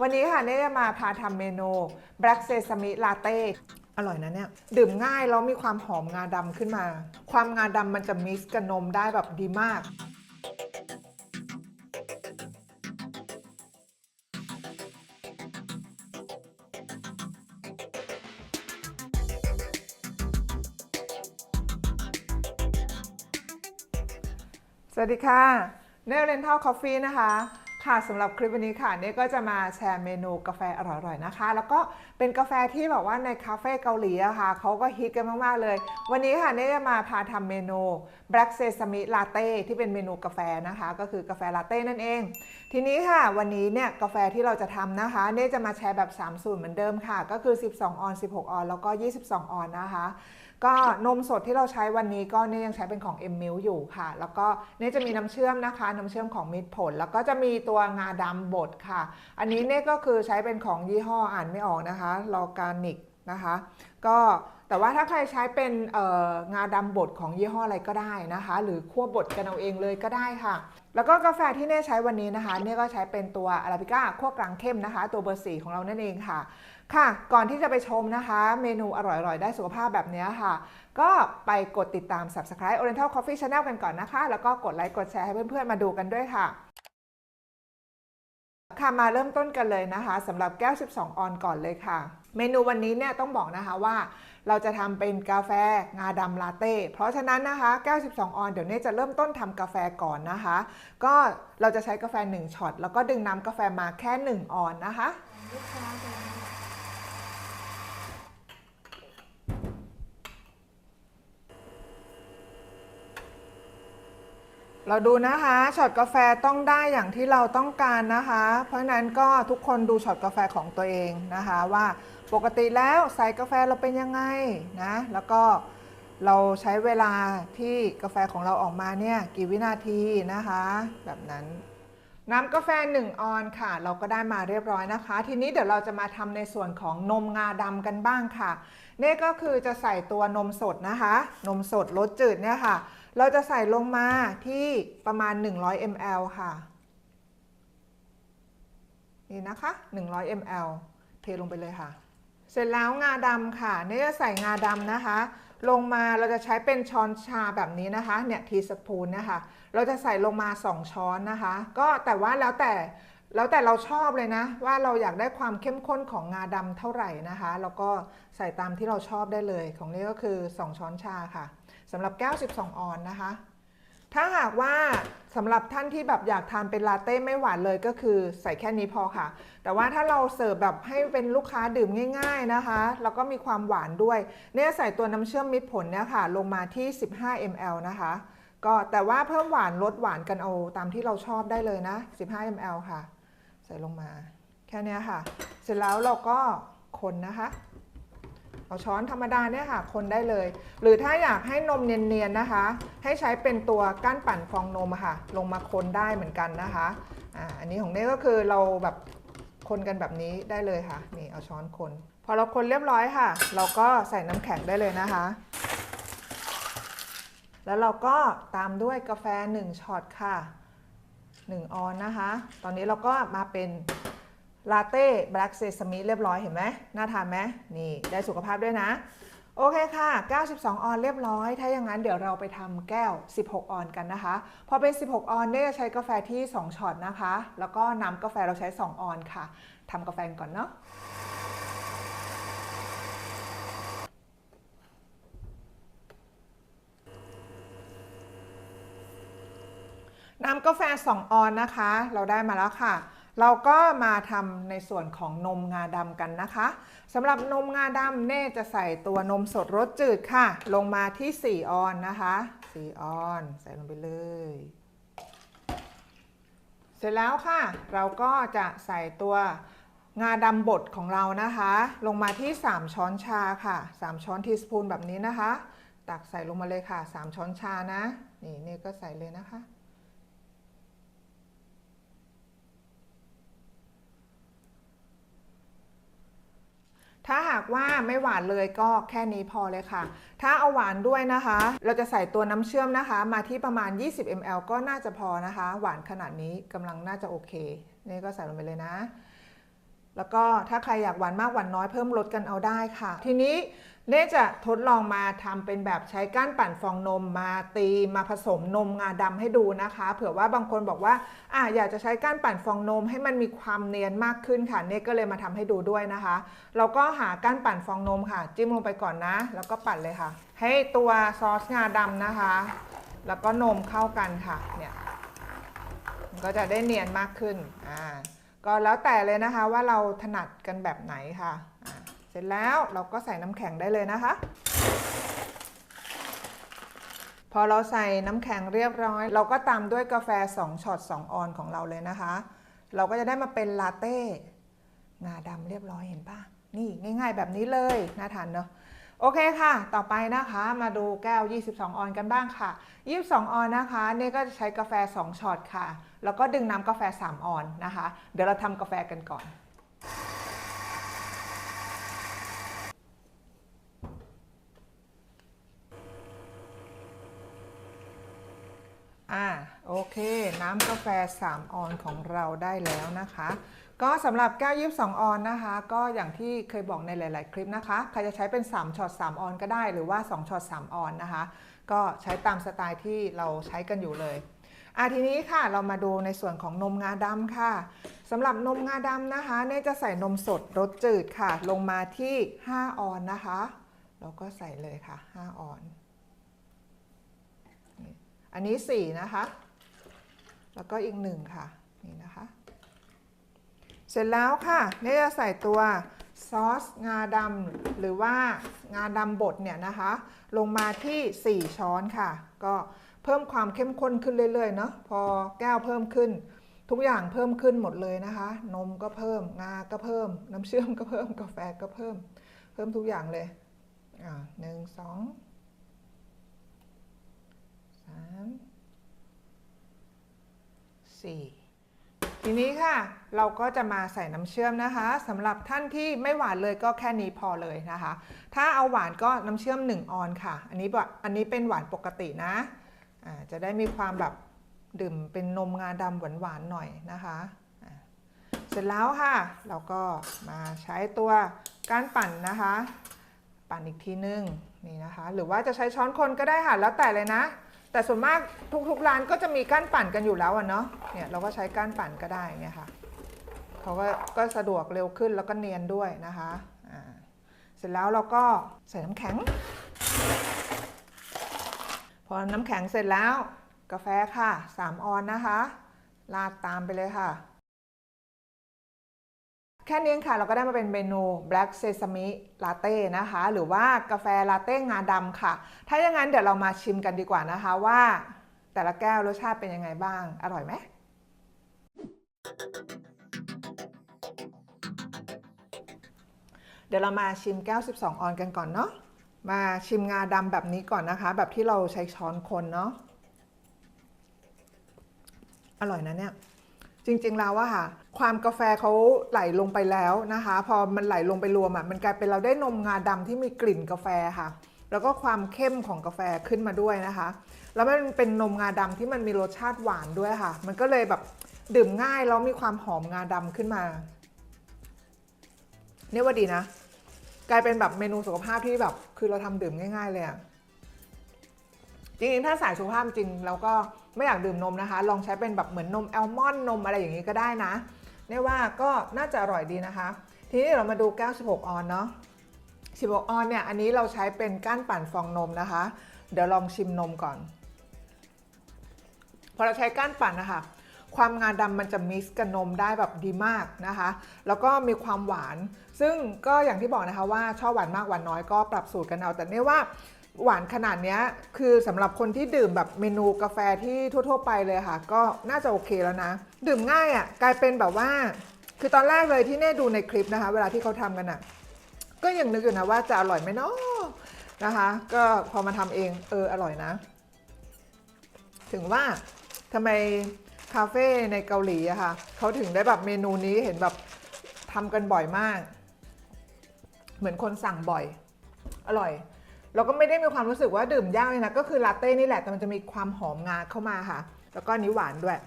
วันนี้ค่ะเนี่ยจะมาพาทำเมนู Black Sesame Latte อร่อยนะเนี่ย ดื่มง่ายแล้วมีความหอมงาดำขึ้นมา ความงาดำมันจะมิกซ์กับนมได้แบบดีมากสวัสดีค่ะ เนลเรนทัลคอฟฟี่นะคะ ค่ะสำหรับคลิปวันนี้ค่ะเนี่ยก็จะมาแชร์เมนูกาแฟอร่อยๆนะคะ แล้วก็เป็นกาแฟที่แบบว่าในคาเฟ่เกาหลีอะค่ะเขาก็ฮิตกันมากๆเลย วันนี้ค่ะเนี่ยจะมาพาทำเมนู Black Sesame Latte ที่เป็นเมนูกาแฟนะคะ ก็คือกาแฟลาเต้นั่นเอง ทีนี้ค่ะ วันนี้เนี่ยกาแฟที่เราจะทำนะคะเนี่ยจะมาแชร์แบบ 3 สูตรเหมือนเดิมค่ะ ก็คือ 12 ออน 16 ออน แล้วก็ 22 ออนนะคะ ก็นมสดที่เราใช้วันนี้ก็เนี่ยยังใช้เป็นของ M m i l อยู่ค่ะ แล้วก็เนี่ยจะมีน้ำเชื่อมนะคะ น้ำเชื่อมของมิตรผล แล้วก็จะมีตัวงาดำบดค่ะ อันนี้เนี่ยก็คือใช้เป็นของยี่ห้ออ่านไม่ออกนะคะลอการนิก นะคะก็แต่ว่าถ้าใครใช้เป็นงาดำบดของยี่ห้ออะไรก็ได้นะคะ หรือคั่วบดกันเอาเองเลยก็ได้ค่ะ แล้วก็กาแฟที่เน่ใช้วันนี้นะคะเนี่ยก็ใช้เป็นตัวอาราบิก้าคั่วกลางเข้มนะคะ ตัวเบอร์สี่ของเรานั่นเองค่ะ ค่ะ ก่อนที่จะไปชมนะคะ เมนูอร่อยๆ ได้สุขภาพแบบนี้ค่ะ ก็ไปกดติดตาม Subscribe Oriental Coffee Channel กันก่อนนะคะ แล้วก็กดไลค์กดแชร์ให้เพื่อนๆมาดูกันด้วยค่ะ ค่ะมาเริ่มต้นกันเลยนะคะสำหรับแก้ว 12 ออนก่อนเลยค่ะ เมนูวันนี้เนี่ยต้องบอกนะคะว่า เราจะทำเป็นกาแฟงาดำลาเต้ เพราะฉะนั้นนะคะแก้ว 12 ออนเดี๋ยวเนี้จะเริ่มต้นทำกาแฟก่อนนะคะ ก็เราจะใช้กาแฟ 1ช็อตแล้วก็ดึงน้ำกาแฟมาแค่ 1 ออนนะคะ เราดูนะคะช็อตกาแฟต้องได้อย่างที่เราต้องการนะคะ เพราะนั้นก็ทุกคนดูช็อตกาแฟของตัวเองนะคะว่าปกติแล้วใส่กาแฟเราเป็นยังไงนะแล้วก็เราใช้เวลาที่กาแฟของเราออกมาเนี่ยกี่วินาทีนะคะ แบบนั้นน้ำกาแฟ 1 ออนค่ะ เราก็ได้มาเรียบร้อยนะคะ ทีนี้เดี๋ยวเราจะมาทำในส่วนของนมงาดำกันบ้างค่ะนี่ก็คือจะใส่ตัวนมสดนะคะ นมสดรสจืดเนี่ยค่ะ เราจะใส่ลงมาที่ประมาณ 100 ml ค่ะ นี่นะคะ 100 ml เทลงไปเลยค่ะ เสร็จแล้วงาดำค่ะ นี่จะใส่งาดำนะคะ ลงมาเราจะใช้เป็นช้อนชาแบบนี้นะคะ เนี่ยทีสปูนนะคะ เราจะใส่ลงมา 2 ช้อนนะคะ ก็แต่ว่าแล้วแต่แล้วแต่เราชอบเลยนะ ว่าเราอยากได้ความเข้มข้นของงาดำเท่าไหร่นะคะ แล้วก็ใส่ตามที่เราชอบได้เลย ของนี้ก็คือ 2 ช้อนชาค่ะ สำหรับแก้ว 12 ออนนะคะ ถ้าหากว่าสำหรับท่านที่แบบอยากทานเป็นลาเต้ไม่หวานเลยก็คือใส่แค่นี้พอค่ะ แต่ว่าถ้าเราเสิร์ฟแบบให้เป็นลูกค้าดื่มง่าย ๆนะคะ แล้วก็มีความหวานด้วย เนี่ยใส่ตัวน้ำเชื่อมมิตรผลเนี่ยค่ะ ลงมาที่ 15 ml นะคะ ก็แต่ว่าเพิ่มหวานลดหวานกันเอาตามที่เราชอบได้เลยนะ 15 ml ค่ะ ใส่ลงมา แค่นี้ค่ะ เสร็จแล้วเราก็คนนะคะ เอาช้อนธรรมดาเนี่ยค่ะ คนได้เลย หรือถ้าอยากให้นมเนียนๆนะคะ ให้ใช้เป็นตัวก้านปั่นฟองนมค่ะ ลงมาคนได้เหมือนกันนะคะอ่าอันนี้ของเน่ก็คือเราแบบคนกันแบบนี้ได้เลยค่ะ นี่เอาช้อนคน พอเราคนเรียบร้อยค่ะ เราก็ใส่น้ำแข็งได้เลยนะคะ แล้วเราก็ตามด้วยกาแฟ1ช็อตค่ะ1ออนนะคะ ตอนนี้เราก็มาเป็น ลาเต้แบล็กเซซามิเรียบร้อยเห็นไหมน่าทานไหมนี่ได้สุขภาพด้วยนะ โอเคค่ะ 92 ออนเรียบร้อย ถ้าอย่างนั้นเดี๋ยวเราไปทำแก้ว 16 ออนกันนะคะ พอเป็น 16 ออนเนี่ยจะใช้กาแฟที่ 2ช็อตนะคะ แล้วก็น้ำกาแฟเราใช้ 2 ออนค่ะทำกาแฟก่อนเนาะน้ำกาแฟ 2 ออนนะคะ เราได้มาแล้วค่ะ เราก็มาทำในส่วนของนมงาดำกันนะคะสำหรับนมงาดำเน่จะใส่ตัวนมสดรสจืดค่ะ ลงมาที่ 4 ออนนะคะ4ออน ใส่ลงไปเลย เสร็จแล้วค่ะ เราก็จะใส่ตัวงาดำบดของเรานะคะ ลงมาที่ 3 ช้อนชาค่ะ 3 ช้อนทีสปูนแบบนี้นะคะ ตักใส่ลงมาเลยค่ะ 3 ช้อนชานะ นี่นี่ก็ใส่เลยนะคะ ถ้าหากว่าไม่หวานเลยก็แค่นี้พอเลยค่ะ ถ้าเอาหวานด้วยนะคะ เราจะใส่ตัวน้ำเชื่อมนะคะ มาที่ประมาณ 20 ml ก็น่าจะพอนะคะ หวานขนาดนี้กำลังน่าจะโอเค นี่ก็ใส่ลงไปเลยนะ แล้วก็ถ้าใครอยากหวานมากหวานน้อยเพิ่มลดกันเอาได้ค่ะ ทีนี้ เน่จะทดลองมาทำเป็นแบบใช้ก้านปั่นฟองนมมาตีมาผสมนมงาดำให้ดูนะคะ เผื่อว่าบางคนบอกว่าอะอยากจะใช้ก้านปั่นฟองนมให้มันมีความเนียนมากขึ้นค่ะเน่ก็เลยมาทำให้ดูด้วยนะคะเราก็หาก้านปั่นฟองนมค่ะ จิ้มลงไปก่อนนะ แล้วก็ปั่นเลยค่ะ ให้ตัวซอสงาดำนะคะ แล้วก็นมเข้ากันค่ะเนี่ยก็จะได้เนียนมากขึ้นอ่าก็แล้วแต่เลยนะคะว่าเราถนัดกันแบบไหนค่ะ ร็จแล้วเราก็ใส่น้ำแข็งได้เลยนะคะ พอเราใส่น้ำแข็งเรียบร้อย เราก็ตามด้วยกาแฟ 2ช็อต2 ออนของเราเลยนะคะ เราก็จะได้มาเป็นลาเต้งาดำเรียบร้อยเห็นปะนี่ง่าย ๆ แบบนี้เลยน่าทานเนอะโอเคค่ะ ต่อไปนะคะมาดูแก้ว 22 ออนกันบ้างค่ะ 22 ออนนะคะเนี่ก็จะใช้กาแฟ 2ช็อตค่ะ แล้วก็ดึงน้ำกาแฟ 3 ออนนะคะ เดี๋ยวเราทำกาแฟกันก่อน อ่าโอเค น้ำกาแฟ 3 ออนของเราได้แล้วนะคะ ก็สำหรับแก้ว22ออนนะคะ ก็อย่างที่เคยบอกในหลาย ๆ คลิปนะคะ ใครจะใช้เป็น 3ช็อต3ออนก็ได้หรือว่า 2ช็อต3ออนนะคะ ก็ใช้ตามสไตล์ที่เราใช้กันอยู่เลยอะทีนี้ค่ะเรามาดูในส่วนของนมงาดำค่ะสำหรับนมงาดำนะคะเนี่ยจะใส่นมสดรสจืดค่ะ ลงมาที่ 5 ออนนะคะ เราก็ใส่เลยค่ะ 5 ออน อันนี้ 4 นะคะ แล้วก็อีก 1 ค่ะ นี่นะคะ เสร็จแล้วค่ะเนี่จะใส่ตัวซอสงาดำหรือว่างาดำบดเนี่ยนะคะ ลงมาที่ 4 ช้อนค่ะ ก็เพิ่มความเข้มข้นขึ้นเรื่อยๆเนาะพอแก้วเพิ่มขึ้น ทุกอย่างเพิ่มขึ้นหมดเลยนะคะ นมก็เพิ่มงาก็เพิ่ม น้ำเชื่อมก็เพิ่มกาแฟก็เพิ่ม เพิ่มทุกอย่างเลยอ่าหนึ่งสองามสี่ทีนี้ค่ะ เราก็จะมาใส่น้ำเชื่อมนะคะสำหรับท่านที่ไม่หวานเลยก็แค่นี้พอเลยนะคะ ถ้าเอาหวานก็น้ำเชื่อม 1 ออนค่ะ อันนี้แบบอันนี้เป็นหวานปกตินะอ่าจะได้มีความแบบดื่มเป็นนมงาดำหวานๆหน่อยนะคะเสร็จแล้วค่ะ เราก็มาใช้ตัวกานปั่นนะคะ ปั่นอีกทีนึงนี่นะคะ หรือว่าจะใช้ช้อนคนก็ได้ค่ะแล้วแต่เลยนะ แต่ส่วนมากทุกๆร้านก็จะมีก้านปั่นกันอยู่แล้วอะเนาะเนี่ยเราก็ใช้ก้านปั่นก็ได้เนี่ยค่ะเขาก็ก็สะดวกเร็วขึ้นแล้วก็เนียนด้วยนะคะอ่าเสร็จแล้วเราก็ใส่น้ำแข็ง พอน้ำแข็งเสร็จแล้ว กาแฟค่ะ 3 ออนนะคะราดตามไปเลยค่ะ แค่นี้ค่ะเราก็ได้มาเป็นเมนู Black Sesame Latte นะคะ หรือว่ากาแฟลาเต้งาดำค่ะ ถ้าอย่างนั้นเดี๋ยวเรามาชิมกันดีกว่านะคะว่า แต่ละแก้วรสชาติเป็นยังไงบ้าง อร่อยไหมเดี๋ยวเรามาชิมแก้ว 12 ออนกันก่อนเนาะมาชิมงาดำแบบนี้ก่อนนะคะ แบบที่เราใช้ช้อนคนเนาะอร่อยนะเนี่ย จริงๆแล้วว่าค่ะ ความกาแฟเขาไหลลงไปแล้วนะคะ พอมันไหลลงไปรวมอะมันกลายเป็นเราได้นมงาดำที่มีกลิ่นกาแฟค่ะ แล้วก็ความเข้มของกาแฟขึ้นมาด้วยนะคะ แล้วมันเป็นนมงาดำที่มันมีรสชาติหวานด้วยค่ะ มันก็เลยแบบดื่มง่ายแล้วมีความหอมงาดำขึ้นมาเนี่ยว่าดีนะ กลายเป็นแบบเมนูสุขภาพที่แบบ คือเราทำดื่มง่าย ๆ เลยอะจริงๆถ้าสายสุขภาพจริงเราก็ ไม่อยากดื่มนมนะคะ ลองใช้เป็นแบบเหมือนนมแอลมอนด์นมอะไรอย่างนี้ก็ได้นะเนี่ยว่าก็น่าจะอร่อยดีนะคะ ทีนี้เรามาดูแก้ว 16 ออนเนาะ 16 ออนเนี่ยอันนี้เราใช้เป็นก้านปั่นฟองนมนะคะ เดี๋ยวลองชิมนมก่อน พอเราใช้ก้านปั่นนะคะความงาดำมันจะมิกซ์กับนมได้แบบดีมากนะคะ แล้วก็มีความหวาน ซึ่งก็อย่างที่บอกนะคะว่าชอบหวานมากหวานน้อยก็ปรับสูตรกันเอา แต่เนี่ยว่า หวานขนาดนี้คือสำหรับคนที่ดื่มแบบเมนูกาแฟที่ทั่ว ๆ ไปเลยค่ะ ก็น่าจะโอเคแล้วนะ ดื่มง่ายอะ่ะกลายเป็นแบบว่า คือตอนแรกเลยที่เน่ดูในคลิปนะคะ เวลาที่เขาทำกันอะ่ะ ก็ยังนึกอยู่นะว่าจะอร่อยไหมเนาะนะคะ ก็พอมาทำเองเอออร่อยนะ ถึงว่าทำไมคาเฟ่ในเกาหลีอะค่ะเขาถึงได้แบบเมนูนี้เห็นแบบทำกันบ่อยมาก เหมือนคนสั่งบ่อย อร่อย เราก็ไม่ได้มีความรู้สึกว่าดื่มยากเลยนะ ก็คือลาเต้นี่แหละ แต่มันจะมีความหอมงาเข้ามาค่ะ แล้วก็นี้หวานด้วย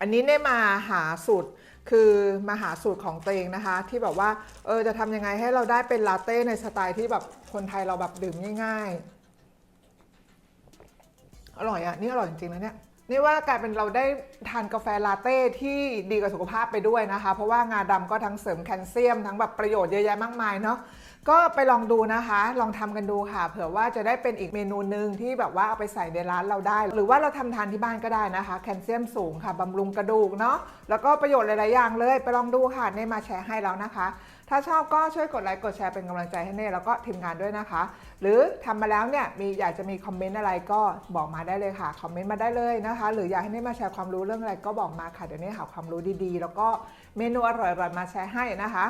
อันนี้เนี่ยมาหาสูตร คือมาหาสูตรของตัวเองนะคะ ที่แบบว่า เออ จะทำยังไงให้เราได้เป็นลาเต้ในสไตล์ที่แบบคนไทยเราแบบดื่มง่าย ๆ อร่อยอะ่ะ นี่อร่อยจริงๆนะเนี่ยนี่ว่ากลายเป็นเราได้ทานกาแฟลาเต้ที่ดีกับสุขภาพไปด้วยนะคะ เพราะว่างาดำก็ทั้งเสริมแคลเซียมทั้งแบบประโยชน์เยอะแยะมากมายเนาะ ก็ไปลองดูนะคะ ลองทำกันดูค่ะ เผื่อว่าจะได้เป็นอีกเมนูหนึ่งที่แบบว่าเอาไปใส่ในร้านเราได้ หรือว่าเราทำทานที่บ้านก็ได้นะคะ แคลเซียมสูงค่ะบำรุงกระดูกเนาะ แล้วก็ประโยชน์หลาย ๆ อย่างเลย ไปลองดูค่ะเน่มาแชร์ให้แล้วนะคะ ถ้าชอบก็ช่วยกดไลค์ กดแชร์เป็นกำลังใจให้เน่แล้วก็ทีมงานด้วยนะคะ หรือทำมาแล้วเนี่ยมีอยากจะมีคอมเมนต์อะไรก็บอกมาได้เลยค่ะ คอมเมนต์มาได้เลยนะคะ หรืออยากให้เน่มาแชร์ความรู้เรื่องอะไรก็บอกมาค่ะ เดี๋ยวเน่หาความรู้ดี ๆ แล้วก็เมนูอร่อยๆมาแชร์ให้นะคะ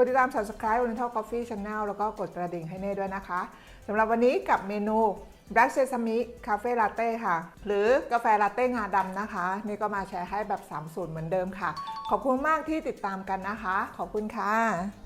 ดติดตาม subscribe Oriental Coffee Channel แล้วก็กดกระดิ่งให้เน่ด้วยนะคะสำหรับวันนี้กับเมนู Black Sesame Cafe Latte ค่ะ หรือกาแฟลาเต้งาดำนะคะ นี่ก็มาแชร์ให้แบบ3สูตรเหมือนเดิมค่ะ ขอบคุณมากที่ติดตามกันนะคะ ขอบคุณค่ะ